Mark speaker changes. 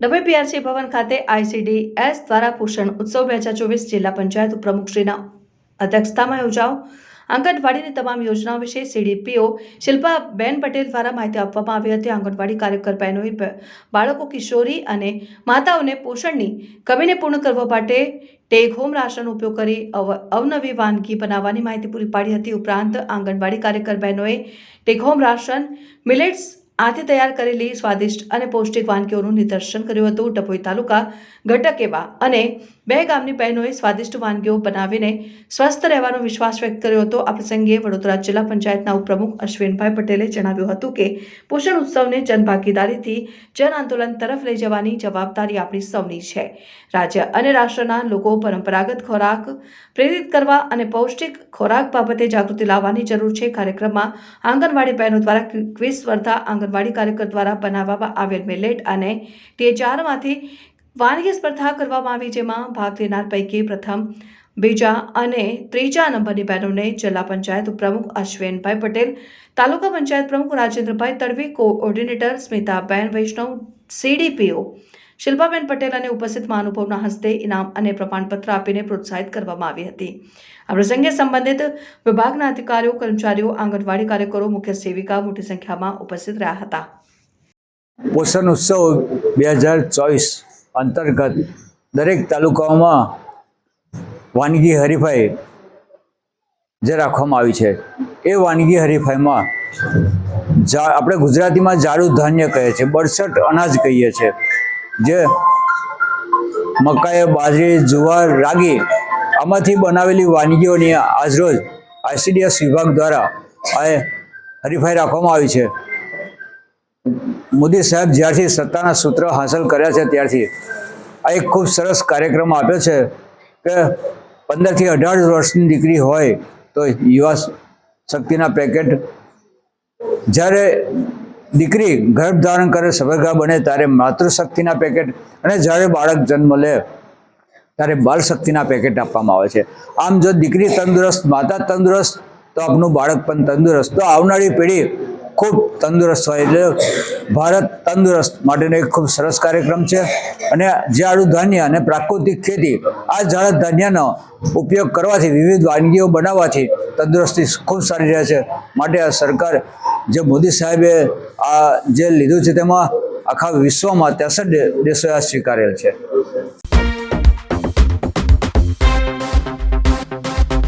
Speaker 1: Dabhoi PRC ભવન ખાતે ICD S દ્વારા પોષણ ઉત્સવ બે હજાર ચોવીસ જિલ્લા પંચાયત પ્રમુખશ્રીના અધ્યક્ષતામાં યોજાઓ આંગણવાડીની તમામ યોજનાઓ વિશે સીડીપીઓ શિલ્પાબેન પટેલ દ્વારા માહિતી આપવામાં આવી હતી. આંગણવાડી કાર્યકર બહેનોએ બાળકો કિશોરી અને માતાઓને પોષણની કમીને પૂર્ણ કરવા માટે ટેક હોમ રાશનનો ઉપયોગ કરી અવ, અવનવી વાનગી બનાવવાની માહિતી પૂરી પાડી હતી. ઉપરાંત આંગણવાડી કાર્યકર બહેનોએ ટેક હોમ રાશન મિલેટ્સ આથી તૈયાર કરેલી સ્વાદિષ્ટ અને પૌષ્ટિક વાનગીઓનું નિદર્શન કર્યું હતું ડભોઈ તાલુકા ઘટક એવા અને બે ગામની બહેનોએ સ્વાદિષ્ટ વાનગીઓ બનાવીને સ્વસ્થ રહેવાનો વિશ્વાસ વ્યક્ત કર્યો હતો. આ પ્રસંગે વડોદરા જિલ્લા પંચાયતના ઉપપ્રમુખ અશ્વિનભાઈ પટેલે જણાવ્યું હતું કે પોષણ ઉત્સવને જનભાગીદારીથી જન આંદોલન તરફ લઈ જવાની જવાબદારી આપણી સૌની છે. રાજ્ય અને રાષ્ટ્રના લોકો પરંપરાગત ખોરાક પ્રેરિત કરવા અને પૌષ્ટિક ખોરાક બાબતે જાગૃતિ લાવવાની જરૂર છે. કાર્યક્રમમાં આંગણવાડી બહેનો દ્વારા ક્વિઝ સ્પર્ધા આંગણવાડી કાર્યકર દ્વારા બનાવવામાં આવેલ મિલેટ અને ટીએચઆરમાંથી વાનગી સ્પર્ધા કરવામાં આવી, જેમાં ભાગ લેનાર પૈકી પ્રથમ બીજા અને ત્રીજા નંબરની બહેનોને જિલ્લા પંચાયત ઉપપ્રમુખ અશ્વિનભાઈ પટેલ, તાલુકા પંચાયત પ્રમુખ રાજેન્દ્રભાઈ તડવી કોઓર્ડિનેટર સ્મિતાબેન વૈષ્ણવ સીડીપીઓ શિલ્પાબેન પટેલ અને ઉપસ્થિત મહાનુભાવના હસ્તે ઇનામ અને પ્રમાણપત્ર આપીને પ્રોત્સાહિત કરવામાં આવી હતી. આ પ્રસંગે સંબંધિત વિભાગના અધિકારીઓ, કર્મચારીઓ, આંગણવાડી કાર્યકરો, મુખ્ય સેવિકા મોટી સંખ્યામાં ઉપસ્થિત રહ્યા હતા.
Speaker 2: પોષણ ઉત્સવ બે હજાર ચોવીસ અંતર્ગત દરેક તાલુકાઓમાં વાનગી હરીફાઈ જે રાખવામાં આવી છે, એ વાનગી હરીફાઈમાં આપણે ગુજરાતીમાં જાડું ધાન્ય કહે છે બરસઠ અનાજ કહીએ છીએ. જે મકાઈ બાજરી, જુવાર, રાગી આમાંથી બનાવેલી વાનગીઓની આજરોજ આઈસીડીએસ વિભાગ દ્વારા આ હરીફાઈ રાખવામાં આવી છે. મોદી સાહેબ જ્યારથી સત્તાના સૂત્ર હાંસલ કર્યા છે ત્યારથી આ એક ખૂબ સરસ કાર્યક્રમ આપ્યો છે કે પંદરથી અઢાર વર્ષની દીકરી હોય તો યુવા શક્તિના પેકેટ જ્યારે દીકરી ગર્ભ ધારણ કરે સબરગા બને, ત્યારે માતૃશક્તિના પેકેટ અને જ્યારે બાળક જન્મ લે, ત્યારે બાળ શક્તિના પેકેટ આપવામાં આવે છે. આમ જો દીકરી તંદુરસ્ત, માતા તંદુરસ્ત, તો આપનું બાળક પણ તંદુરસ્ત. તો આવનારી પેઢી ખૂબ તંદુરસ્ત હોય એટલે ભારત તંદુરસ્ત માટેનો એક ખૂબ સરસ કાર્યક્રમ છે. અને જાડું ધાન્ય અને પ્રાકૃતિક ખેતી, આ જાડ ધાન્યનો ઉપયોગ કરવાથી, વિવિધ વાનગીઓ બનાવવાથી તંદુરસ્તી ખૂબ સારી રહે છે. માટે આ સરકાર જે મોદી સાહેબે આ જે લીધું છે તેમાં આખા વિશ્વમાં ત્રેસઠ દેશોએ આ સ્વીકારેલ છે.